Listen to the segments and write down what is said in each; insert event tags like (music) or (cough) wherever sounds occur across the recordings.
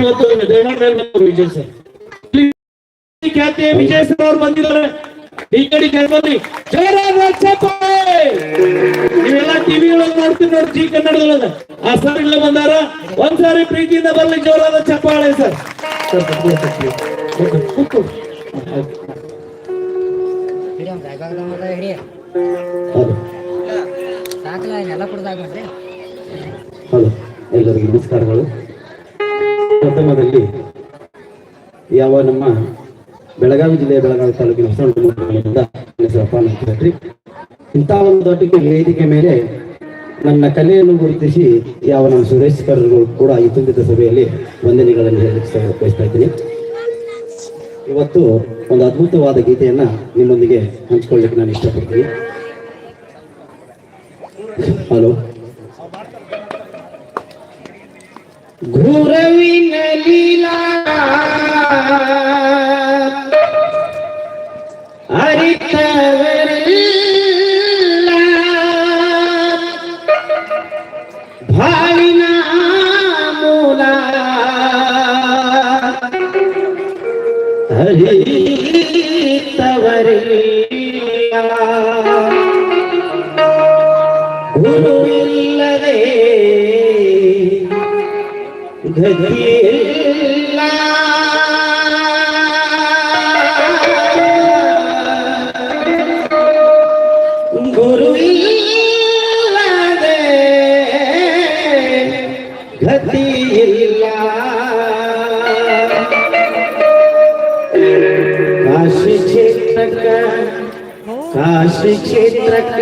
ಇವತ್ತು ದಯಮಾಡಿ ಮೇಲೆ ಬಂದರು ವಿಜಯ್ ಸರ್. ಖ್ಯಾತಿಯ ವಿಜಯ್ ಸರ್ ಅವ್ರು ಬಂದಿದ್ದಾರೆ. ಈ ಕಡೆ ಬನ್ನಿ. ಜಯರಾಜ್ ಚಪ್ಪಾಳೆ ನೀವೆಲ್ಲ ಟಿವಿ ನೋಡ್ತೀನಿ ನೋಡಿ ಜಿ ಕನ್ನಡದಲ್ಲ ಆ ಸರ್ ಇಲ್ಲ ಬಂದಾರ. ಒಂದ್ಸಾರಿ ಪ್ರೀತಿಯಿಂದ ಬರ್ಲಿ ಜೋರಾದ ಚಪ್ಪಾಳೆ ಸರ್. ಸಾಕಲ್ಲ ಎಲ್ಲ ಕುಡ್ದಾಗ ಮಾಡ್ರಿ ಹಲೋ ಎಲ್ಲರಿಗೂ ನಮಸ್ಕಾರಗಳು. ಪ್ರಥಮದಲ್ಲಿ ಯಾವ ನಮ್ಮ ಬೆಳಗಾವಿ ಜಿಲ್ಲೆಯ ಬೆಳಗಾವಿ ತಾಲೂಕಿನ ಹೇಳ್ರಿ. ಇಂಥ ಒಂದು ದೊಡ್ಡ ವೇದಿಕೆ ಮೇಲೆ ನನ್ನ ಕಲೆಯನ್ನು ಗುರುತಿಸಿ ಯಾವ ನಮ್ಮ ಸುರೇಶ್ ಕರ್ಗಳು ಕೂಡ ಈ ತುಂಬಿದ ಸಭೆಯಲ್ಲಿ ವಂದನೆಗಳನ್ನು ಹೇಳಲಿಕ್ಕೆ ಇದ್ದೀನಿ. ಇವತ್ತು ಒಂದು ಅದ್ಭುತವಾದ ಗೀತೆಯನ್ನ ನಿಮ್ಮೊಂದಿಗೆ ಹಂಚಿಕೊಳ್ಳಿಕ್ಕೆ ನಾನು ಇಷ್ಟಪಡ್ತೀನಿ. ಹಲೋ. ಗುರವಿನ ಲೀಲಾ ಅರಿತವರೆಲ್ಲ ಭಾವಿನ ಮೂಲ ಹರಿತವರೆಲ್ಲ ಗುರುವಿಲ್ಲದೆ ഗതിയില്ല ഗുരുവില്ലാതെ ഗതിയില്ല കാശി ക്ഷേത്രക്ക കാശി ക്ഷേത്രക്ക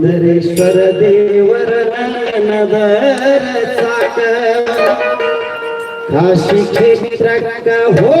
सुंदरेश्वर देवर नगर साक काशी क्षेत्र का हो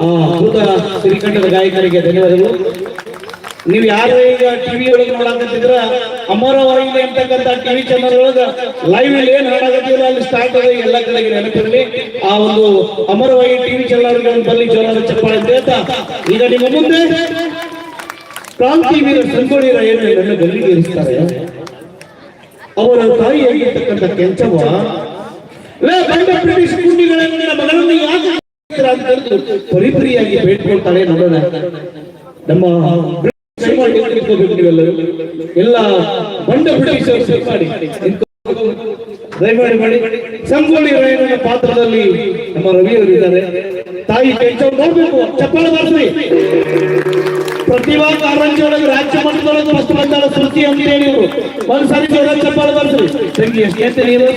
ಅದ್ಭುತ ಗಾಯಕರಿಗೆ ಧನ್ಯವಾದಗಳು. ನೀವು ಯಾರು ಈಗ ಟಿವಿ ಒಳಗೆ ನೋಡಕತ್ತಿದ್ರ ಅಮರವಾಹಿನಿ ಅಂತಕ್ಕಂಥ ಟಿವಿ ಚಾನಲ್ ಒಳಗ ಲೈವ್ ಅಲ್ಲಿ ಏನ್ ಹಾಡಾಗತ್ತಿಲ್ಲ ಅಲ್ಲಿ ಸ್ಟಾರ್ಟ್ ಆದ ಎಲ್ಲ ಕಡೆಗೆ ನೆನಪಿರಲಿ. ಆ ಒಂದು ಅಮರವಾಗಿ ಟಿವಿ ಚಾನಲ್ ಬಲ್ಲಿ ಜೋರಾದ ಚಪ್ಪಾಳೆ ಅಂತ ಈಗ ನಿಮ್ಮ ಮುಂದೆ ಕ್ರಾಂತಿ ವೀರ ಸಂಗೊಳ್ಳಿ ರಾಯರು ನನ್ನ ಗಲ್ಲಿಗೆ ಇರಿಸ್ತಾರೆ ಅವರ ತಾಯಿಯಾಗಿರ್ತಕ್ಕಂಥ ಕೆಂಚವ್ವ ಗಂಡ ಬ್ರಿಟಿಷ್ ಗುಂಡಿಗಳನ್ನು ನಿನ್ನ ಮಗಳನ್ನು ಯಾಕೆ ಪರಿಪರಿಯಾಗಿ ಬೇಡ್ಕೊಳ್ತಾಳೆ ನೋಡೋಣ ನಮ್ಮ ನೀವೆಲ್ಲರೂ? ಎಲ್ಲ ಬಂಡ ಮಾಡಿ. ದಯಮಾಡಿ ಮಾಡಿ. ಸಂಗೊಳ್ಳಿ ರಾಯಣ್ಣನ ಪಾತ್ರದಲ್ಲಿ ನಮ್ಮ ರವಿಯವರಿದ್ದಾರೆ ತಾಯಿ ಕೆಂಚವ್ ನೋಡ್ಬೇಕು. ಚಪ್ಪಾಳೆ ಬಾರಿಸ್ರಿ ಪ್ರತಿಭಾ ಕಾರಂಜಿ ಒಳಗೆ ರಾಜ್ಯ ಮಟ್ಟದೊಳಗೆ ಫಸ್ಟ್ ಬಂದಾಳ ಶ್ರುತಿ ಅಂತ ಹೇಳಿ ಇವರು. ಒಂದ್ಸರಿ ಜೋರ ಚಪ್ಪಾಳ ಬರ್ಸ್ರಿ. ತಂಗಿ ಎಷ್ಟು ನೀರು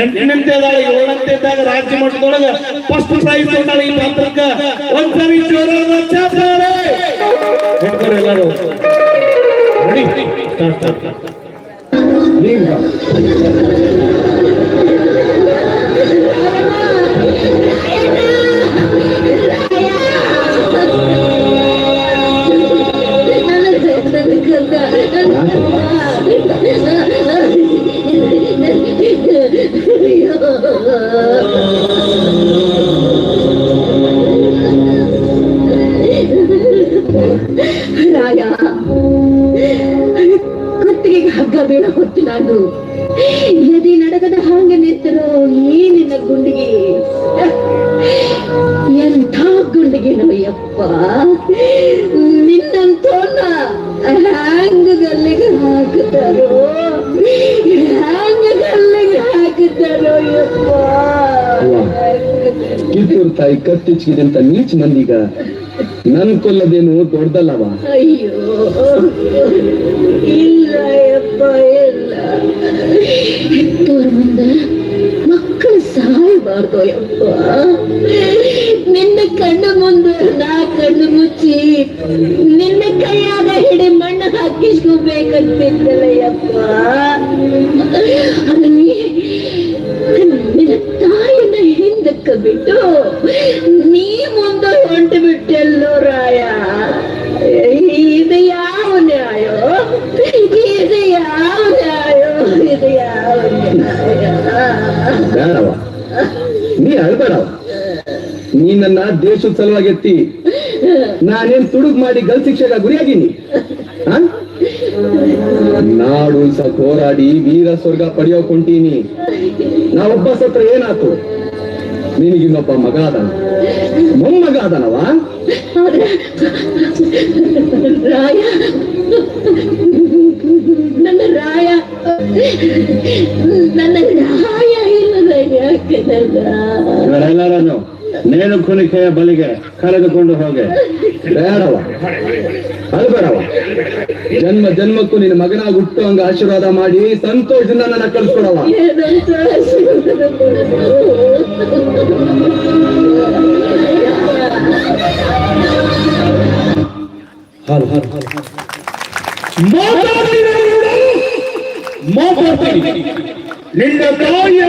ಎಂಟನಂತೆ ಇದ್ದಾಳೆ ಏಳಂತೆ ಇದ್ದಾಗ ರಾಜ್ಯ ಮಟ್ಟದೊಳಗೆ ಫಸ್ಟ್ ಪ್ರೈಸ್ ತಗೊಂಡಾಳ ಈ ಪಾತ್ರಕ್ಕ. ಒಂದ್ಸರಿ ಜೋರಾದ ಚಪ್ಪಾಳ. ಎಲ್ಲರೂ. ರಾಯ ಕುತ್ತಿಗೆಗೆ ಹಗ್ಗ ಬೇಡ ಹೊತ್ತು ನಾನು. ಎದಿ ನಡಗದ ಹಾಗೆ ನಿಂತರೋ ಈ ನಿನ್ನ ಗುಂಡಿಗೆ. ಎಂಥ ಗುಂಡಿಗೆನೋ ಯಪ್ಪ ನಿನ್ನಂತೋನ ಹ್ಯಾಂಗ ಗಲ್ಲಿಗೆ ಹಾಕುತ್ತಾರೋ ಹ್ಯಾಂಗ ಗಲ್ಲಿಗೆ ಹಾಕುತ್ತಾರೋ ಯಪ್ಪ ಕಿತ್ತೂರು ತಾಯಿ ಕತ್ತಿಚ್ಚಿದೆ ಅಂತ ನೀಚ್ ಮಂದಿಗ ನನ್ ಕೊಲ್ಲದೇನು ದೊಡ್ಡದಲ್ಲವ? ಅಯ್ಯೋ, ಇಲ್ಲ ಇಲ್ಲ. ಮಕ್ಕಳು ಸಾಯಬಾರ್ದು ಯಪ್ಪ. ನಿನ್ನ ಕಣ್ಣು ಮುಂದೆ, ನಾ ಕಣ್ಣು ಮುಚ್ಚಿ, ನಿನ್ನ ಕೈಯಾಗ ಹಿಡಿ ಮಣ್ಣು ಹಾಕಿಸ್ಕೋಬೇಕಂತಿದ್ದಲ್ಲ ಯಪ್ಪ. ನೀ ನಿನ್ನ ತಾಯಿನ ಹಿಂದಕ್ಕೆ ಬಿಟ್ಟು ಬೇಡವ? ನೀ ಅಳ್ಬೇಡವ? ನೀ ನನ್ನ ದೇಶದ ಸಲುವಾಗಿ ಎತ್ತಿ, ನಾನೇನ್ ತುಡುಗ್ ಮಾಡಿ ಗಲ್ ಶಿಕ್ಷೆಗ ಗುರಿಯಾಗಿನಿ? ನಾಡು ಸಹ ಹೋರಾಡಿ ವೀರ ಸ್ವರ್ಗ ಪಡೆಯೋ ಕೊಂಟೀನಿ ನಾ ಒಬ್ಬ ಸತ್ರ ಏನಾತು? ನಿನಗಿನ್ನೊಬ್ಬ ಮಗ ಅದನ ಮೊಮ್ಮಗ ಅದಾನವ ನನ್ನ ರಾಯ ನನ್ನ ರಾಯ ಇಲ್ಲದ ಯಾಕೆ ಇವರೆಲ್ಲರನ್ನು ನೇಣು ಕುಣಿಕೆಯ ಬಲಿಗೆ ಕರೆದುಕೊಂಡು ಹೋಗೆ. ಬೇಡವ ಅಳ್ಬೇಡವ ಜನ್ಮ ಜನ್ಮಕ್ಕೂ ನಿನ್ನ ಮಗನಾಗಿ ಹುಟ್ಟು ಹಂಗ ಆಶೀರ್ವಾದ ಮಾಡಿ ಸಂತೋಷದಿಂದ ನನ್ನ ಕಳಿಸ್ಕೊಡವ ಹಾಲು ಹಾಲು ಹಾಲು ಹಾಲು. ನಿನ್ನ ತಾಯಿಯ.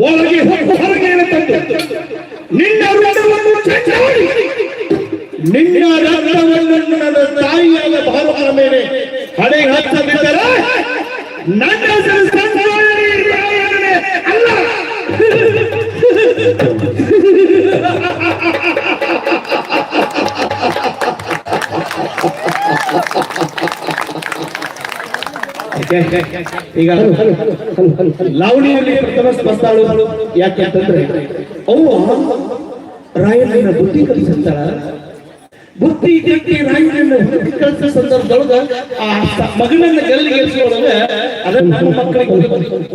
ಒಳಗೆ ಹೊರಗೆ ತಂದು ನಿನ್ನ ರಕ್ತವನ್ನು ಚಚ್ಚಾಡಿ ನಿನ್ನ ರಕ್ತವನ್ನು ನನ್ನ ತಾಯಿಯ ಭಾರತದ ಮೇಲೆ ಹಣೆ ಹಚ್ಚದಿದ್ದರೆ ನನ್ನ ಅಲ್ಲ. (laughs) ಈಗ ಲಾವಣಿಯಲ್ಲಿ ಪ್ರಥಮ ಸ್ಪರ್ಧಾಳು ಯಾಕೆ ಅಂತಂದ್ರೆ ಅವು ರಾಯಣ್ಣ ಬುದ್ಧಿ ಕಲಿಸುತ್ತಾಳ ಬುದ್ಧಿ ಕಟ್ಟಿ ರಾಯಣ್ಣ ಬುದ್ಧಿ ಕಲಿಸೋ ಸಂದರ್ಭದೊಳಗ ಆ ಮಗನನ್ನ ಗಲ್ಲಿಗೆ ಏರಿಸುವಾಗ ಅದನ್ನ ನಮ್ಮ ಮಕ್ಕಳಿಗೆ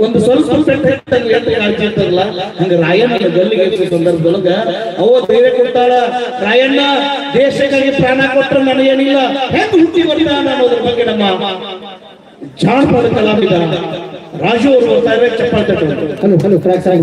ಒಂದು ಸ್ವಲ್ಪ ಪೆಟ್ಟು ಎಷ್ಟು ಕಾಳಜಿ ಇರ್ತದಲ್ಲ ಹಂಗ ರಾಯಣ್ಣನ ಗಲ್ಲಿಗೆ ಏರಿಸೋ ಸಂದರ್ಭದೊಳಗ ಅವ ಧೈರ್ಯ ಕೊಡ್ತಾಳ ರಾಯಣ್ಣ ದೇಶಕ್ಕಾಗಿ ಪ್ರಾಣ ಕೊಟ್ಟರೆ ನನಗೇನಿಲ್ಲ ಹೆಂಗ್ ಹುಟ್ಟಿ ಬರ್ತಾನ ಅನ್ನೋದ್ರ ಬಗ್ಗೆ ನಮ್ಮ ಜಾನಪದ ಕಲಾವಿದ ರಾಜು ಅವರು ಬರ್ತಾ ಇದ್ದಾರೆ ಚಪ್ಪಾಳೆ ತಟ್ಟುವರು. ಹಲೋ ಹಲೋ ಕ್ರಾಕ್ ಸಾಗಿ